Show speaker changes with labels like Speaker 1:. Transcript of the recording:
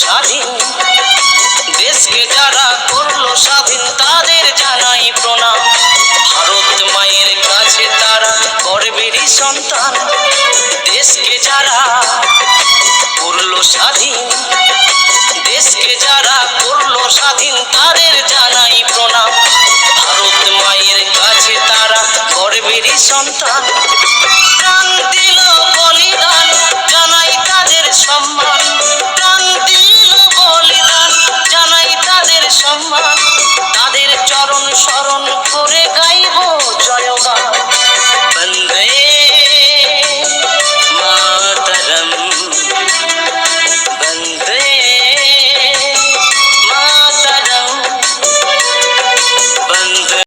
Speaker 1: স্বাধীন দেশকে যারা করল স্বাধীন, তাদের জানাই প্রণাম। ভারত মায়ের কাছে তারা করবেরই সন্তান। দেশকে যারা করল স্বাধীন, দেশকে যারা করল স্বাধীন, তাদের জানাই প্রণাম। ভারত মায়ের কাছে তারা গর্বেরই সন্তান। প্রাণ দিল Shut up.